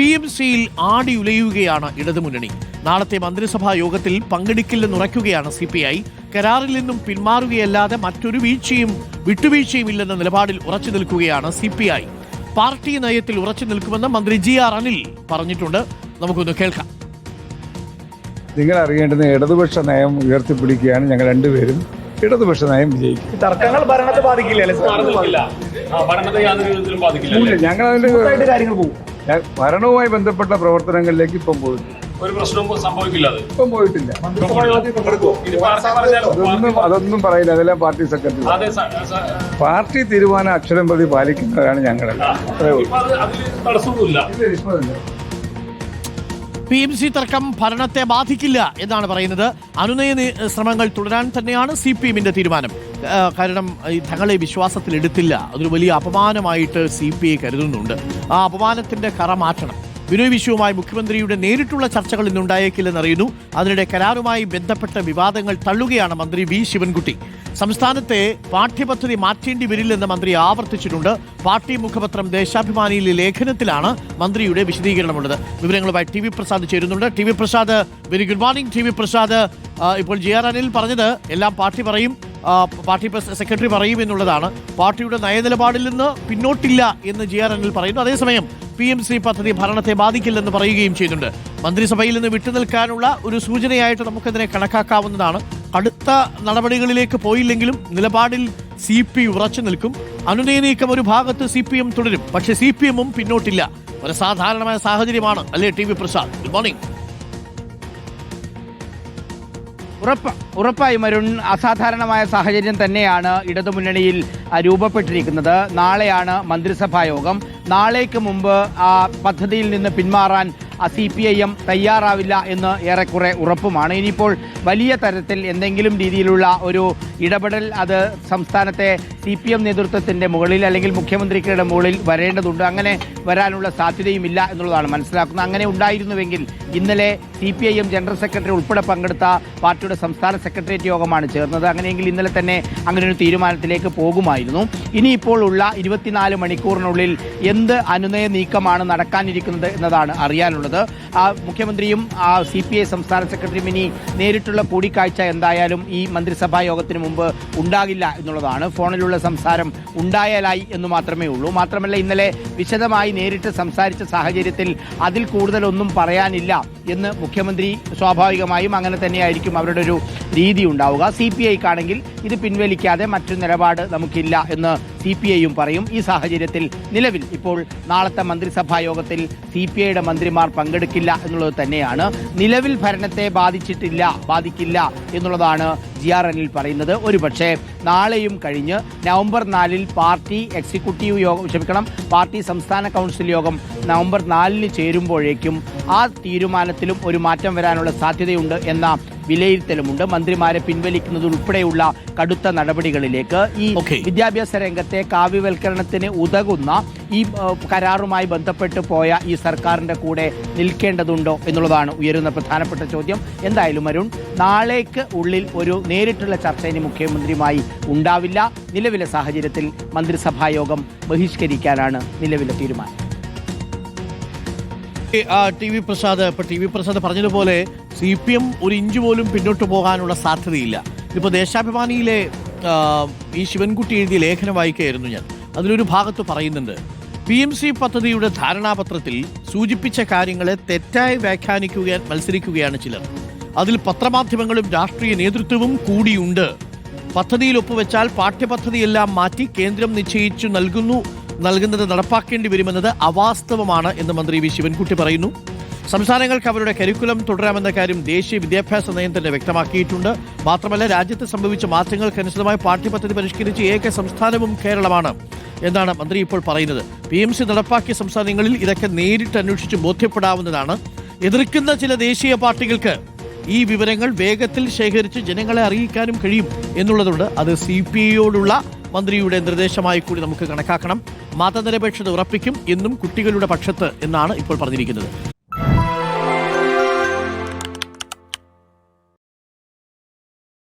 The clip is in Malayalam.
പി എം സിയിൽ ആടി ഉലയുകയാണ് ഇടതുമുന്നണി. നാളത്തെ മന്ത്രിസഭാ യോഗത്തിൽ പങ്കെടുക്കില്ലെന്നുറയ്ക്കുകയാണ് സി പി ഐ. കരാറിൽ നിന്നും പിന്മാറുകയല്ലാതെ മറ്റൊരു വീഴ്ചയും വിട്ടുവീഴ്ചയും ഇല്ലെന്ന നിലപാടിൽ ഉറച്ചു നിൽക്കുകയാണ് സി പി ഐ. പാർട്ടി നയത്തിൽ ഉറച്ചു നിൽക്കുമെന്ന് മന്ത്രി ജി ആർ അനിൽ പറഞ്ഞിട്ടുണ്ട്. നമുക്കൊന്ന് കേൾക്കാം. നിങ്ങൾ അറിയേണ്ടത് ഇടതുപക്ഷ നയം ഉയർത്തിപ്പിടിക്കുകയാണ് ഞങ്ങൾ രണ്ടുപേരും. ഇടതുപക്ഷ നയം വിജയിക്കും. തർക്കങ്ങൾ ഭരണത്തെ ബാധിക്കില്ല ഞങ്ങൾ അതിന്റെ കാര്യങ്ങൾ പോകും ഭരണവുമായി ബന്ധപ്പെട്ട പ്രവർത്തനങ്ങളിലേക്ക് ഇപ്പം പോയിട്ടില്ല. ഒരു പ്രശ്നവും സംഭവിക്കില്ല അത്. ഇപ്പം പോയിട്ടില്ല. അതൊന്നും അതൊന്നും പറയില്ല. അതെല്ലാം പാർട്ടി സെക്രട്ടറി പാർട്ടി തീരുമാനം അക്ഷരം പ്രതി പാലിക്കുന്നവരാണ് ഞങ്ങളെല്ലാം. പി എം സി തർക്കം ഭരണത്തെ ബാധിക്കില്ല എന്നാണ് പറയുന്നത്. അനുനയ ശ്രമങ്ങൾ തുടരാൻ തന്നെയാണ് സി പി എമ്മിന്റെ തീരുമാനം. കാരണം തങ്ങളെ വിശ്വാസത്തിലെടുത്തില്ല അതൊരു വലിയ അപമാനമായിട്ട് സി പി ഐ കരുതുന്നുണ്ട്. ആ അപമാനത്തിന്റെ കറ മാറ്റണം. ബിനോയ് വിശ്വവുമായി മുഖ്യമന്ത്രിയുടെ നേരിട്ടുള്ള ചർച്ചകൾ ഇന്നുണ്ടായേക്കില്ലെന്ന് അറിയുന്നു അതിനിടെ കരാറുമായി ബന്ധപ്പെട്ട വിവാദങ്ങൾ തള്ളുകയാണ് മന്ത്രി വി ശിവൻകുട്ടി. സംസ്ഥാനത്തെ പാഠ്യപദ്ധതി മാറ്റേണ്ടി വരില്ലെന്ന് മന്ത്രി ആവർത്തിച്ചിട്ടുണ്ട്. പാർട്ടി മുഖപത്രം ദേശാഭിമാനിയിലെ ലേഖനത്തിലാണ് മന്ത്രിയുടെ വിശദീകരണമുള്ളത്. വിവരങ്ങളുമായി ടി വി പ്രസാദ് ചേരുന്നുണ്ട്. T V Prasad very good morning T V Prasad. ഇപ്പോൾ ജെ ആർ അനിൽ പറഞ്ഞത് എല്ലാം പാർട്ടി പറയും. പാർട്ടി സെക്രട്ടറി പറയും എന്നുള്ളതാണ്. പാർട്ടിയുടെ നയനിലപാടിൽ നിന്ന് പിന്നോട്ടില്ല എന്ന് ജെ ആർ അനിൽ പറയുന്നു. അതേസമയം പി എം സി പദ്ധതി ഭരണത്തെ ബാധിക്കില്ലെന്ന് പറയുകയും ചെയ്യുന്നുണ്ട്. മന്ത്രിസഭയിൽ നിന്ന് വിട്ടുനിൽക്കാനുള്ള ഒരു സൂചനയായിട്ട് നമുക്കതിനെ കണക്കാക്കാവുന്നതാണ്. അടുത്ത നടപടികളിലേക്ക് പോയില്ലെങ്കിലും നിലപാടിൽ സി പി ഉറച്ചു നിൽക്കും. അനുനയ നീക്കം ഒരു ഭാഗത്ത് സി പി എം തുടരും. പക്ഷേ സി പി എമ്മും പിന്നോട്ടില്ല. ഒരു സാധാരണമായ സാഹചര്യമാണ്. അല്ലേ T V Prasad? Good morning. ഉറപ്പ് ഉറപ്പായും അരുൺ അസാധാരണമായ സാഹചര്യം തന്നെയാണ് ഇടതുമുന്നണിയിൽ രൂപപ്പെട്ടിരിക്കുന്നത്. നാളെയാണ് മന്ത്രിസഭാ യോഗം നാളേക്ക് മുമ്പ് ആ പദ്ധതിയിൽ നിന്ന് പിന്മാറാൻ സി പി ഐ എം തയ്യാറാവില്ല എന്ന് ഏറെക്കുറെ ഉറപ്പുമാണ്. ഇനിയിപ്പോൾ വലിയ തരത്തിൽ എന്തെങ്കിലും രീതിയിലുള്ള ഒരു ഇടപെടൽ അത് സംസ്ഥാനത്തെ സി പി എം നേതൃത്വത്തിന്റെ മുകളിൽ അല്ലെങ്കിൽ മുഖ്യമന്ത്രിക്കുടെ മുകളിൽ വരേണ്ടതുണ്ട്. അങ്ങനെ വരാനുള്ള സാധ്യതയുമില്ല എന്നുള്ളതാണ് മനസ്സിലാക്കുന്നത്. അങ്ങനെ ഉണ്ടായിരുന്നുവെങ്കിൽ ഇന്നലെ C P I M general secretary ഉൾപ്പെടെ പങ്കെടുത്ത പാർട്ടിയുടെ സംസ്ഥാന സെക്രട്ടേറിയറ്റ് യോഗമാണ് ചേർന്നത്. അങ്ങനെയെങ്കിൽ ഇന്നലെ തന്നെ അങ്ങനെ ഒരു തീരുമാനത്തിലേക്ക് പോകുമായിരുന്നു. ഇനിയിപ്പോൾ ഉള്ള ഇരുപത്തിനാല് മണിക്കൂറിനുള്ളിൽ എന്ത് അനുനയ നീക്കമാണ് നടക്കാനിരിക്കുന്നത് എന്നതാണ് അറിയാനുള്ളത്. ആ മുഖ്യമന്ത്രിയും സി പി ഐ സംസ്ഥാന സെക്രട്ടറിയും ഇനി നേരിട്ടുള്ള കൂടിക്കാഴ്ച എന്തായാലും ഈ മന്ത്രിസഭാ യോഗത്തിന് മുമ്പ് ഉണ്ടാകില്ല എന്നുള്ളതാണ്. ഫോണിലുള്ള സംസാരം ഉണ്ടായാലായി എന്ന് മാത്രമേ ഉള്ളൂ. മാത്രമല്ല ഇന്നലെ വിശദമായി നേരിട്ട് സംസാരിച്ച സാഹചര്യത്തിൽ അതിൽ കൂടുതലൊന്നും പറയാനില്ല എന്ന് മുഖ്യമന്ത്രി സ്വാഭാവികമായും അങ്ങനെ തന്നെയായിരിക്കും അവരുടെ ഒരു രീതി ഉണ്ടാവുക. സി പി ഐക്കാണെങ്കിൽ ഇത് പിൻവലിക്കാതെ മറ്റു നിലപാട് നമുക്കില്ല എന്ന് സി പി ഐയും പറയും. ഈ സാഹചര്യത്തിൽ നിലവിൽ ഇപ്പോൾ നാളത്തെ മന്ത്രിസഭാ യോഗത്തിൽ സി പി ഐയുടെ മന്ത്രിമാർ പങ്കെടുക്കില്ല എന്നുള്ളത് തന്നെയാണ്. നിലവിൽ ഭരണത്തെ ബാധിച്ചിട്ടില്ല ബാധിക്കില്ല എന്നുള്ളതാണ് ജി ആർ എനിൽ പറയുന്നത്. ഒരുപക്ഷെ നാളെയും കഴിഞ്ഞ് നവംബർ നാലിൽ പാർട്ടി എക്സിക്യൂട്ടീവ് യോഗം ക്ഷമിക്കണം പാർട്ടി സംസ്ഥാന കൗൺസിൽ യോഗം നവംബർ നാലിന് ചേരുമ്പോഴേക്കും ആ തീരുമാനത്തിലും ഒരു മാറ്റം വരാനുള്ള സാധ്യതയുണ്ട് എന്ന വിലയിരുത്തലുമുണ്ട്. മന്ത്രിമാരെ പിൻവലിക്കുന്നത് ഉൾപ്പെടെയുള്ള കടുത്ത നടപടികളിലേക്ക് ഈ വിദ്യാഭ്യാസ രംഗത്തെ കാവ്യവൽക്കരണത്തിന് ഉതകുന്ന ഈ കരാറുമായി ബന്ധപ്പെട്ട് പോയ ഈ സർക്കാരിന്റെ കൂടെ നിൽക്കേണ്ടതുണ്ടോ എന്നുള്ളതാണ് ഉയരുന്ന പ്രധാനപ്പെട്ട ചോദ്യം. എന്തായാലും അരുൺ നാളേക്ക് ഉള്ളിൽ ഒരു നേരിട്ടുള്ള ചർച്ച ഇനി മുഖ്യമന്ത്രിയുമായി ഉണ്ടാവില്ല. നിലവിലെ സാഹചര്യത്തിൽ മന്ത്രിസഭായോഗം ബഹിഷ്കരിക്കാനാണ് നിലവിലെ തീരുമാനം. ടി വി പ്രസാദ് ഇപ്പൊ ടി വി പ്രസാദ് പറഞ്ഞതുപോലെ സി പി എം ഒരു ഇഞ്ച് പോലും പിന്നോട്ട് പോകാനുള്ള സാധ്യതയില്ല. ഇപ്പോൾ ദേശാഭിമാനിയിലെ ഈ ശിവൻകുട്ടി എഴുതിയ ലേഖനം വായിക്കുകയായിരുന്നു ഞാൻ. അതിലൊരു ഭാഗത്ത് പറയുന്നുണ്ട് പി എം സി പദ്ധതിയുടെ ധാരണാപത്രത്തിൽ സൂചിപ്പിച്ച കാര്യങ്ങളെ തെറ്റായി വ്യാഖ്യാനിക്കുക മത്സരിക്കുകയാണ് ചിലർ. അതിൽ പത്രമാധ്യമങ്ങളും രാഷ്ട്രീയ നേതൃത്വവും കൂടിയുണ്ട്. പദ്ധതിയിൽ ഒപ്പുവെച്ചാൽ പാഠ്യപദ്ധതിയെല്ലാം മാറ്റി കേന്ദ്രം നിശ്ചയിച്ചു നൽകുന്നു നൽകുന്നത് നടപ്പാക്കേണ്ടി വരുമെന്നത് അവാസ്തവമാണ് എന്ന് മന്ത്രി വി ശിവൻകുട്ടി പറയുന്നു. സംസ്ഥാനങ്ങൾക്ക് അവരുടെ കരിക്കുലം തുടരാമെന്ന കാര്യം ദേശീയ വിദ്യാഭ്യാസ നയം തന്നെ വ്യക്തമാക്കിയിട്ടുണ്ട്. മാത്രമല്ല രാജ്യത്ത് സംഭവിച്ച മാറ്റങ്ങൾക്കനുസൃതമായി പാഠ്യപദ്ധതി പരിഷ്കരിച്ച ഏക സംസ്ഥാനവും കേരളമാണ് എന്നാണ് മന്ത്രി ഇപ്പോൾ പറയുന്നത്. പി എം സി നടപ്പാക്കിയ സംസ്ഥാനങ്ങളിൽ ഇതൊക്കെ നേരിട്ട് അന്വേഷിച്ച് ബോധ്യപ്പെടാവുന്നതാണ്. എതിർക്കുന്ന ചില ദേശീയ പാർട്ടികൾക്ക് ഈ വിവരങ്ങൾ വേഗത്തിൽ ശേഖരിച്ച് ജനങ്ങളെ അറിയിക്കാനും കഴിയും എന്നുള്ളതുകൊണ്ട് അത് സി പി ഐയോടുള്ള മന്ത്രിയുടെ നിർദ്ദേശമായി കൂടി നമുക്ക് കണക്കാക്കണം. മതനിരപേക്ഷത ഉറപ്പിക്കും എന്നും കുട്ടികളുടെ പക്ഷത്ത് എന്നാണ് ഇപ്പോൾ പറഞ്ഞിരിക്കുന്നത്.